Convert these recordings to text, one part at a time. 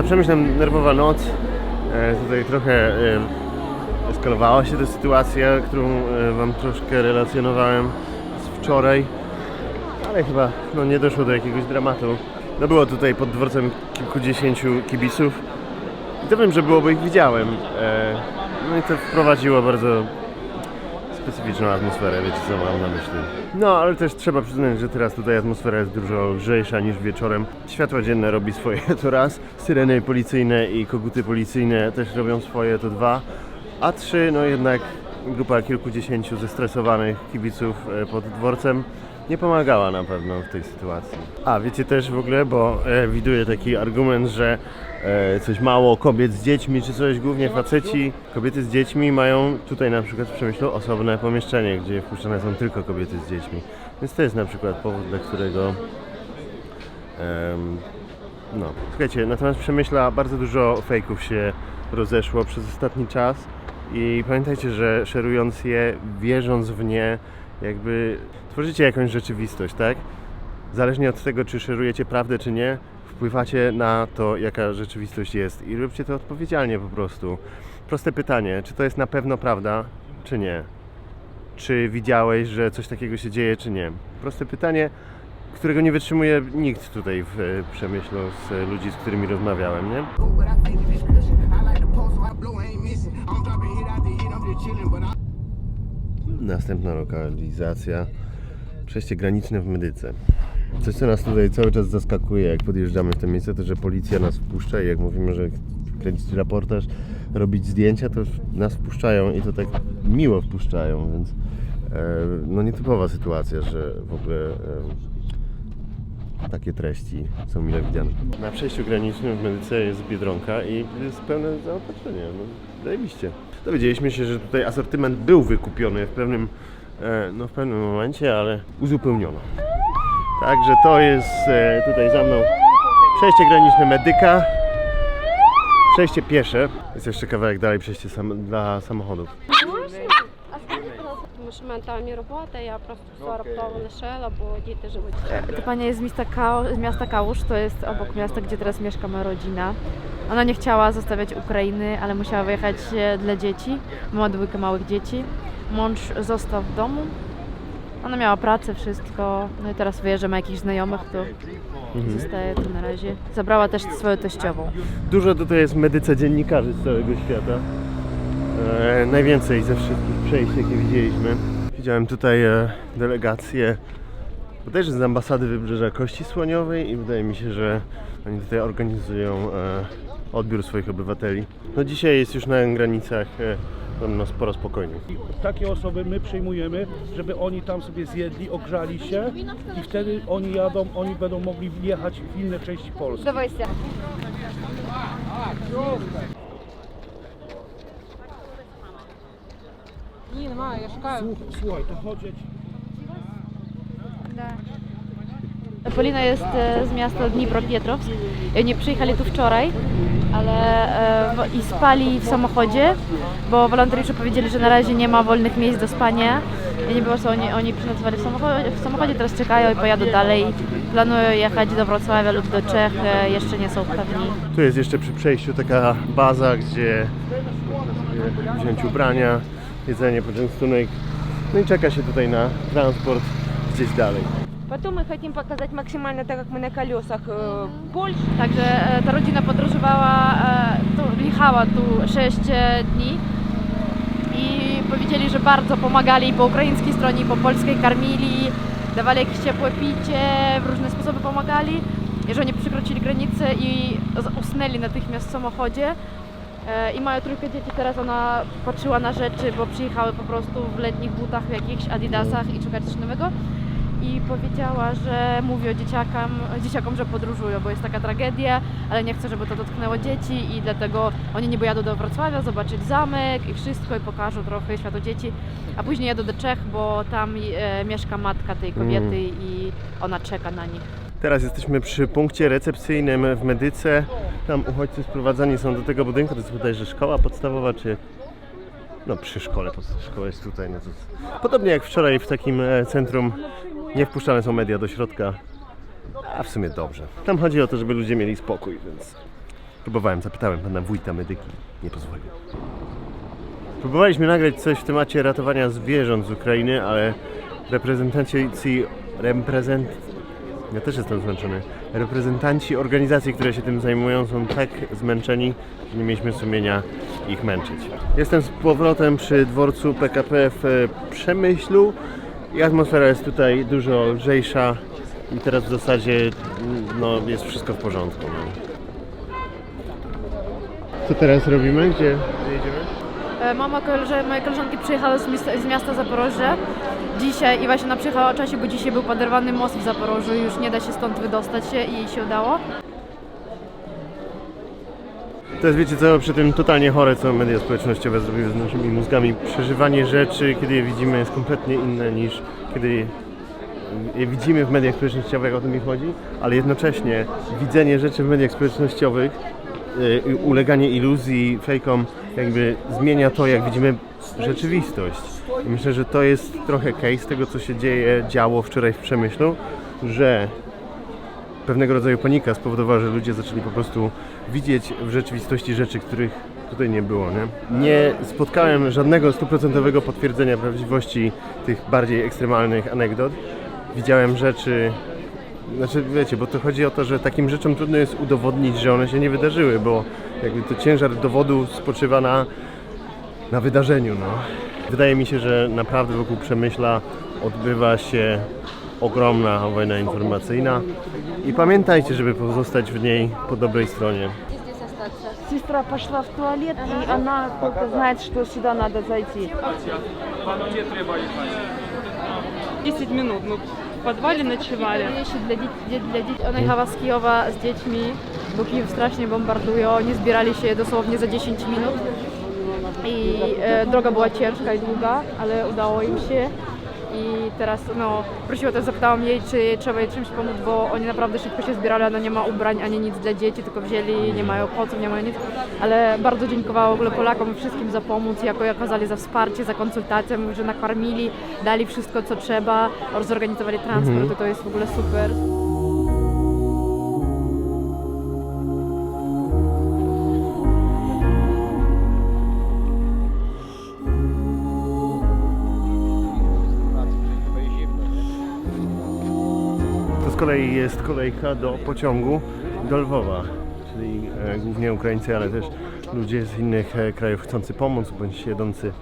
Za Przemyślem nerwowa noc. E, tutaj trochę e, eskalowała się ta sytuacja, którą e, Wam troszkę relacjonowałem z wczoraj. Ale chyba no, nie doszło do jakiegoś dramatu. No było tutaj pod dworcem kilkudziesięciu kibiców. I to wiem, że było, bo ich widziałem. No i to wprowadziło bardzo specyficzną atmosferę, wiecie co mam na myśli. No, ale też trzeba przyznać, że teraz tutaj atmosfera jest dużo lżejsza niż wieczorem. Światło dzienne robi swoje to raz, syreny policyjne i koguty policyjne też robią swoje to dwa, a trzy, no jednak grupa kilkudziesięciu zestresowanych kibiców e, pod dworcem nie pomagała na pewno w tej sytuacji. A wiecie też w ogóle, bo e, widuję taki argument, że coś mało kobiet z dziećmi czy coś, głównie faceci, kobiety z dziećmi mają tutaj na przykład w Przemyślu osobne pomieszczenie, gdzie wpuszczane są tylko kobiety z dziećmi. Więc to jest na przykład powód, dla którego em, no, słuchajcie, natomiast Przemyśla bardzo dużo fejków się rozeszło przez ostatni czas i pamiętajcie, że szerując je, wierząc w nie, jakby tworzycie jakąś rzeczywistość, tak? Zależnie od tego, czy szerujecie prawdę, czy nie, wpływacie na to, jaka rzeczywistość jest i róbcie to odpowiedzialnie po prostu. Proste pytanie, czy to jest na pewno prawda, czy nie? Czy widziałeś, że coś takiego się dzieje, czy nie? Proste pytanie, którego nie wytrzymuje nikt tutaj w e, Przemyślu z ludzi, z którymi rozmawiałem, nie? Następna lokalizacja. Przejście graniczne w Medyce. Coś, co nas tutaj cały czas zaskakuje, jak podjeżdżamy w to miejsce, to że policja nas wpuszcza i jak mówimy, że kręcić raportaż, robić zdjęcia, to nas wpuszczają i to tak miło wpuszczają, więc e, no nietypowa sytuacja, że w ogóle e, takie treści są mile widziane. Na przejściu granicznym w Medyce jest Biedronka i jest pełne zaopatrzenie. No, zajebiście. Dowiedzieliśmy się, że tutaj asortyment był wykupiony w pewnym, e, no w pewnym momencie, ale uzupełniono. Także to jest e, tutaj za mną przejście graniczne Medyka. Przejście piesze. Jest jeszcze kawałek dalej przejście sam, dla samochodów. Тому що в мене там і робота, я просто все раптово лишила, бо діти живуть. Ta pani jest z miasta, Kał- z miasta Kałusz, to jest obok miasta, gdzie teraz mieszka moja rodzina. Ona nie chciała zostawiać Ukrainy, ale musiała wyjechać e, dla dzieci. Ma dwójkę małych dzieci. Mąż został w domu. ona miała pracę, wszystko. No i teraz wyjeżdża, ma jakichś znajomych, to zostaje tu na razie. Zabrała też swoją teściową. Dużo tutaj jest Medyce dziennikarzy z całego świata. E, najwięcej ze wszystkich przejść, jakie widzieliśmy. Widziałem tutaj e, delegację bodajże z ambasady Wybrzeża Kości Słoniowej i wydaje mi się, że oni tutaj organizują e, odbiór swoich obywateli. No dzisiaj jest już na granicach e, no, sporo spokojniej. I takie osoby my przyjmujemy, żeby oni tam sobie zjedli, ogrzali się i wtedy oni jadą, oni będą mogli wjechać w inne części Polski. Dawaj się. Nie ma, Słuchaj, to chodzić. Polina jest e, z miasta Dnipropietrowsk i oni przyjechali tu wczoraj, ale e, i spali w samochodzie, bo wolontariusze powiedzieli, że na razie nie ma wolnych miejsc do spania i nie było oni, oni przenocowali w samochodzie, w samochodzie, teraz czekają i pojadą dalej. Planują jechać do Wrocławia lub do Czech, e, jeszcze nie są pewni. Tu jest jeszcze przy przejściu taka baza, gdzie można sobie wziąć ubrania, jedzenie, poczęstunek. No i czeka się tutaj na transport gdzieś dalej. Потом мы хотим показать максимально, так как мы на колесах, э, Польшу. Także e, ta rodzina podróżowała, e, tu, jechała tu 6 e, dni i powiedzieli, że bardzo pomagali i po ukraińskiej stronie, i po polskiej karmili, dawali jakieś ciepłe picie, w różne sposoby pomagali. I że oni przekroczyli granicę i z- usnęli natychmiast w samochodzie. E, I mają trójkę dzieci, teraz ona patrzyła na rzeczy, bo przyjechały po prostu w letnich butach, w jakichś adidasach i szukać coś nowego i powiedziała, że mówi o dzieciakam, dzieciakom, że podróżują, bo jest taka tragedia, ale nie chce, żeby to dotknęło dzieci i dlatego oni niby jadą do Wrocławia zobaczyć zamek i wszystko i pokażą trochę światu dzieci, a później jadą do Czech, bo tam e, mieszka matka tej kobiety i ona czeka na nich. Teraz jesteśmy przy punkcie recepcyjnym w Medyce. Tam uchodźcy sprowadzani są do tego budynku. To jest bodajże szkoła podstawowa, czy... No przy szkole, pod- szkoła jest tutaj. No to... Podobnie jak wczoraj w takim e, centrum nie wpuszczane są media do środka. A w sumie dobrze. Tam chodzi o to, żeby ludzie mieli spokój, więc Próbowałem, zapytałem pana wójta medyki, nie pozwolił. Próbowaliśmy nagrać coś w temacie ratowania zwierząt z Ukrainy, ale reprezentanci, reprezent... Ja też jestem zmęczony. Reprezentanci organizacji, które się tym zajmują są tak zmęczeni, że nie mieliśmy sumienia ich męczyć. Jestem z powrotem przy dworcu PKP w Przemyślu i atmosfera jest tutaj dużo lżejsza i teraz w zasadzie no, jest wszystko w porządku. No. Co teraz robimy? Gdzie jedziemy? E, Mama koleże, moje koleżanki przyjechały z miasta, z miasta Zaporoże dzisiaj i właśnie ona przyjechała o czasie, bo dzisiaj był poderwany most w Zaporożu już nie da się stąd wydostać się i jej się udało. To jest, wiecie co, przy tym totalnie chore, co media społecznościowe zrobiły z naszymi mózgami. Przeżywanie rzeczy, kiedy je widzimy, jest kompletnie inne niż kiedy je widzimy w mediach społecznościowych, o tym mi chodzi, ale jednocześnie widzenie rzeczy w mediach społecznościowych, yy, uleganie iluzji, fejkom, jakby zmienia to, jak widzimy rzeczywistość. I myślę, że to jest trochę case tego, co się dzieje, działo wczoraj w Przemyślu, że pewnego rodzaju panika spowodowała, że ludzie zaczęli po prostu widzieć w rzeczywistości rzeczy, których tutaj nie było. Nie, nie spotkałem żadnego stuprocentowego potwierdzenia prawdziwości tych bardziej ekstremalnych anegdot. Widziałem rzeczy, znaczy wiecie, bo to chodzi o to, że takim rzeczom trudno jest udowodnić, że one się nie wydarzyły, bo jakby to ciężar dowodu spoczywa na, na wydarzeniu. No. Wydaje mi się, że naprawdę wokół Przemyśla odbywa się ogromna wojna informacyjna i pamiętajcie, żeby pozostać w niej po dobrej stronie. Сестра пошла в туалет, и она только знает, что сюда надо зайти. 10 minut, my w podwale nocowali. Jeśli dla, dzieci, dla dzieci, ona jechała z Kijowa z dziećmi, bo Kijów strasznie bombardują, oni zbierali się dosłownie za 10 minut i e, droga była ciężka i długa, ale udało im się i teraz no prosiła też zapytałam jej, czy trzeba jej czymś pomóc, bo oni naprawdę szybko się zbierali, ona nie ma ubrań ani nic dla dzieci, tylko wzięli, nie mają poców, nie mają nic, ale bardzo dziękowała w ogóle Polakom i wszystkim za pomoc, jako okazali za wsparcie, za konsultację, mówi, że nakarmili, dali wszystko co trzeba, zorganizowali transport, to jest w ogóle super. Kolei jest kolejka do pociągu do Lwowa, czyli e, głównie Ukraińcy, ale też ludzie z innych e, krajów chcący pomóc bądź jedący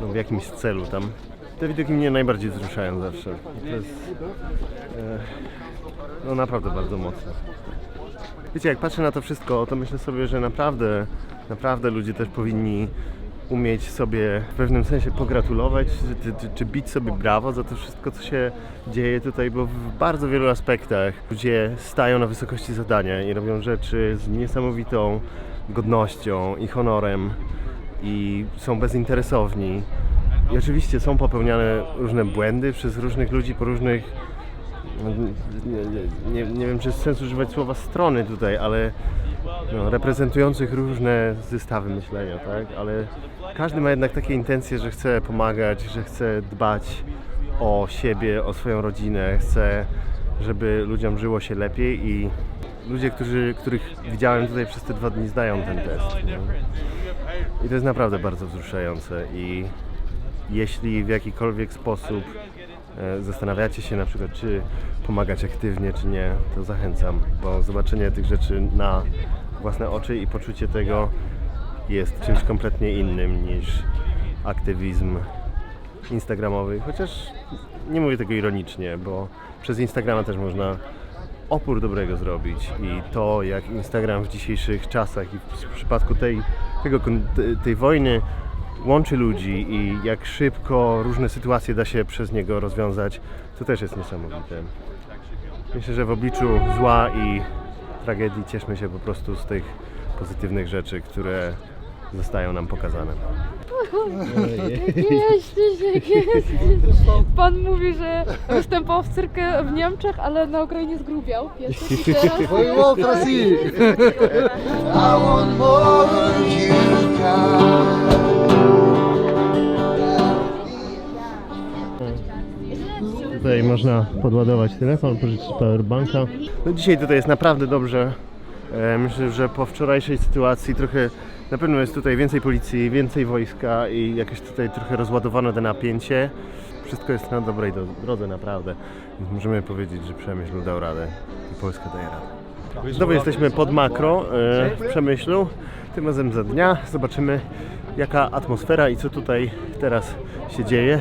no, w jakimś celu tam. Te widoki mnie najbardziej wzruszają zawsze. To jest e, no naprawdę bardzo mocne. Wiecie, jak patrzę na to wszystko, to myślę sobie, że naprawdę, naprawdę ludzie też powinni umieć sobie w pewnym sensie pogratulować, czy, czy, czy bić sobie brawo za to wszystko, co się dzieje tutaj, bo w bardzo wielu aspektach ludzie stają na wysokości zadania i robią rzeczy z niesamowitą godnością i honorem i są bezinteresowni. I oczywiście są popełniane różne błędy przez różnych ludzi po różnych no, nie, nie, nie wiem, czy jest sens używać słowa strony tutaj, ale no, reprezentujących różne zestawy myślenia, tak? Ale każdy ma jednak takie intencje, że chce pomagać, że chce dbać o siebie, o swoją rodzinę, chce, żeby ludziom żyło się lepiej i ludzie, którzy, których widziałem tutaj przez te dwa dni zdają ten test. nie? I to jest naprawdę bardzo wzruszające i jeśli w jakikolwiek sposób zastanawiacie się na przykład, czy pomagać aktywnie, czy nie, to zachęcam, bo zobaczenie tych rzeczy na własne oczy i poczucie tego jest czymś kompletnie innym niż aktywizm instagramowy, chociaż nie mówię tego ironicznie, bo przez Instagrama też można opór dobrego zrobić i to jak Instagram w dzisiejszych czasach i w przypadku tej, tego, tej wojny łączy ludzi i jak szybko różne sytuacje da się przez niego rozwiązać, to też jest niesamowite. Myślę, że w obliczu zła i tragedii cieszmy się po prostu z tych pozytywnych rzeczy, które zostają nam pokazane. Jeździć, jest. Pan mówi, że występował w cyrkę w Niemczech, ale na Ukrainie zgrubiał. Pierwszy i teraz Воевал в России. I want more than you got. Tutaj można podładować telefon, pożyczyć powerbanka. No dzisiaj tutaj jest naprawdę dobrze. E, Myślę, że po wczorajszej sytuacji trochę na pewno jest tutaj więcej policji, więcej wojska i jakieś tutaj trochę rozładowano te napięcie. Wszystko jest na dobrej do- drodze naprawdę. Więc możemy powiedzieć, że Przemyśl dał radę i Polska daje radę. Znowu jesteśmy pod makro e, w Przemyślu, tym razem za dnia. Zobaczymy jaka atmosfera i co tutaj teraz się dzieje.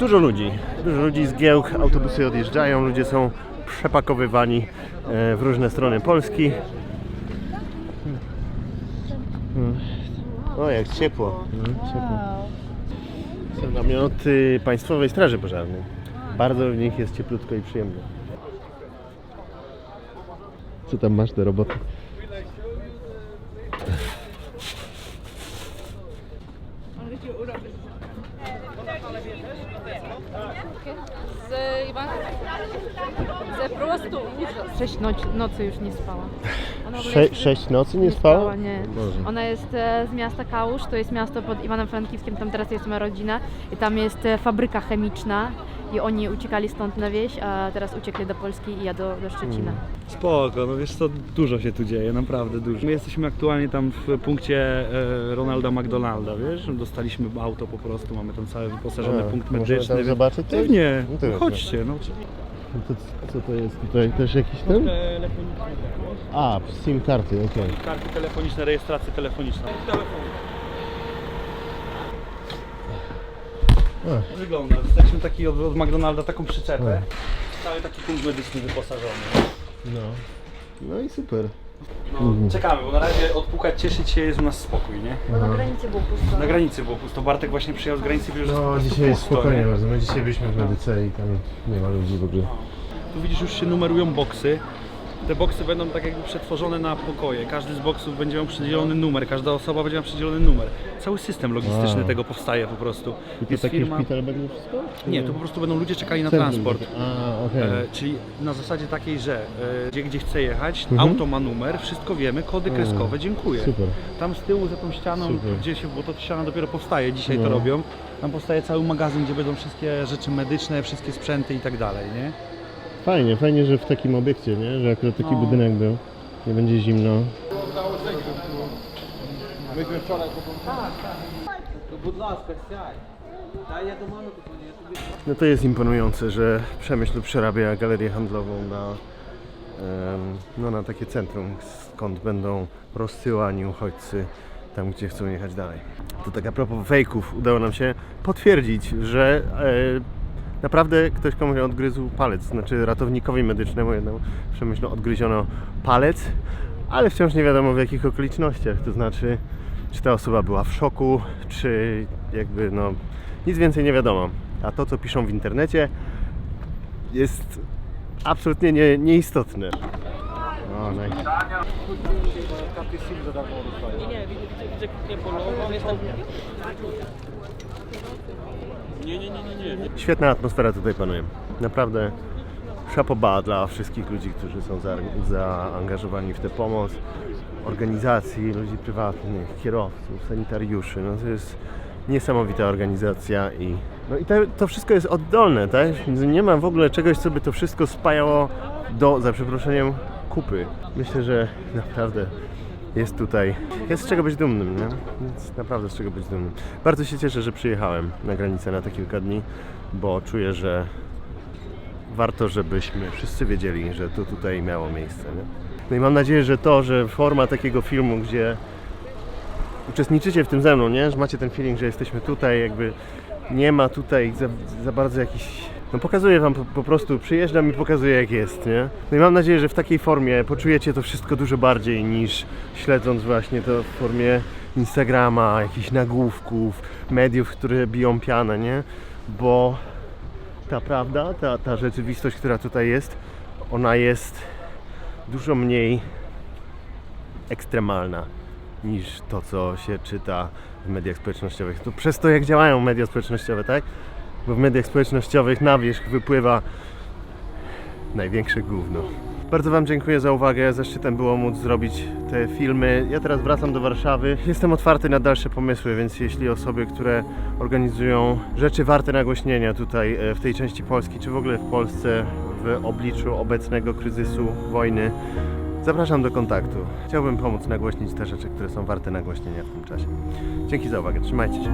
Dużo ludzi, dużo ludzi z giełk, autobusy odjeżdżają, ludzie są przepakowywani e, w różne strony Polski. O, jak ciepło. Hmm, ciepło. Są namioty Państwowej Straży Pożarnej. Bardzo w nich jest cieplutko i przyjemnie. Co tam masz do roboty? Z Iwan... Ze prostu ужас. Sześć noc- nocy już nie spała. Ona w ogóle Sze- jest- sześć nocy nie spała? nie. Boże. Ona jest e, z miasta Kałusz, to jest miasto pod Iwanem Frankivskim, tam teraz jest moja rodzina i tam jest e, fabryka chemiczna i oni uciekali stąd na wieś, a teraz uciekli do Polski i ja do, do Szczecina. Spoko, no wiesz co, dużo się tu dzieje, naprawdę dużo. My jesteśmy aktualnie tam w punkcie e, Ronalda McDonalda, wiesz? Dostaliśmy auto po prostu, mamy tam cały wyposażony A, punkt możemy medyczny. tam więc- zobaczyć coś? Pewnie, No to dobra. chodźcie, no. No to co to jest tutaj? Też jakiś ten? Telefoniczne, A, SIM karty, okej. karty telefoniczne, rejestracje telefoniczne. Ach. Wygląda, dostaliśmy taki od, od McDonalda taką przyczepę. Ach. Cały taki punkt medyczny wyposażony. No. No i super. No, czekamy, bo na razie odpukać, cieszyć się, jest u nas spokój, nie? Na granicy było pusto. Na granicy było pusto, Bartek właśnie przyjechał z granicy i powiedział, że No jest po dzisiaj jest pusto, spokojnie nie? bardzo. My dzisiaj byliśmy w medyce i tam nie ma ludzi w ogóle. Tu widzisz, już się numerują boksy. Te boksy będą tak jakby przetworzone na pokoje. Każdy z boksów będzie miał przydzielony numer, każda osoba będzie miała przydzielony numer. Cały system logistyczny Wow. tego powstaje po prostu. I to Jest taki firma... szpital będzie wszystko? Nie, to po prostu będą ludzie czekali na Centrum transport. A, okej. E, czyli na zasadzie takiej, że e, gdzie, gdzie chce jechać, Mhm. auto ma numer, wszystko wiemy, kody kreskowe, dziękuję. Super. Tam z tyłu za tą ścianą, Super. gdzie się, bo to ściana dopiero powstaje, dzisiaj No. to robią, tam powstaje cały magazyn, gdzie będą wszystkie rzeczy medyczne, wszystkie sprzęty i tak dalej, nie? Fajnie, fajnie, że w takim obiekcie, nie? Że akurat taki No. budynek był. Nie będzie zimno. No to jest imponujące, że Przemyśl przerabia galerię handlową na, em, no na takie centrum, skąd będą rozsyłani uchodźcy tam, gdzie chcą jechać dalej. To tak a propos fejków, udało nam się potwierdzić, że e, naprawdę ktoś komuś odgryzł palec, znaczy ratownikowi medycznemu jednemu Przemyślu odgryziono palec, ale wciąż nie wiadomo w jakich okolicznościach, to znaczy czy ta osoba była w szoku, czy jakby no nic więcej nie wiadomo. A to co piszą w internecie jest absolutnie nie, nieistotne. O, nice. Świetna atmosfera tutaj panuje. Naprawdę szapoba dla wszystkich ludzi, którzy są za, zaangażowani w tę pomoc, organizacji, ludzi prywatnych, kierowców, sanitariuszy. No to jest niesamowita organizacja i, no i to, to wszystko jest oddolne, tak? Nie ma w ogóle czegoś, co by to wszystko spajało do, za przeproszeniem, kupy. Myślę, że naprawdę jest tutaj, jest z czego być dumnym, nie? Naprawdę z czego być dumnym. Bardzo się cieszę, że przyjechałem na granicę na te kilka dni, bo czuję, że warto, żebyśmy wszyscy wiedzieli, że to tutaj miało miejsce. Nie? No i mam nadzieję, że to, że forma takiego filmu, gdzie uczestniczycie w tym ze mną, nie? że macie ten feeling, że jesteśmy tutaj, jakby nie ma tutaj za, za bardzo jakiś... No pokazuję wam po, po prostu, przyjeżdżam i pokazuję jak jest, nie? No i mam nadzieję, że w takiej formie poczujecie to wszystko dużo bardziej niż śledząc właśnie to w formie Instagrama, jakichś nagłówków, mediów, które biją pianę, nie? Bo ta prawda, ta, ta rzeczywistość, która tutaj jest, ona jest dużo mniej ekstremalna niż to, co się czyta w mediach społecznościowych. To przez to, jak działają media społecznościowe, tak? Bo w mediach społecznościowych na wierzch wypływa największe gówno. Bardzo Wam dziękuję za uwagę. Zaszczytem było móc zrobić te filmy. Ja teraz wracam do Warszawy. Jestem otwarty na dalsze pomysły, więc jeśli osoby, które organizują rzeczy warte nagłośnienia tutaj e, w tej części Polski, czy w ogóle w Polsce w obliczu obecnego kryzysu, wojny, Zapraszam do kontaktu. Chciałbym pomóc nagłośnić te rzeczy, które są warte nagłośnienia w tym czasie. Dzięki za uwagę, trzymajcie się.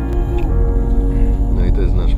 No i to jest nasz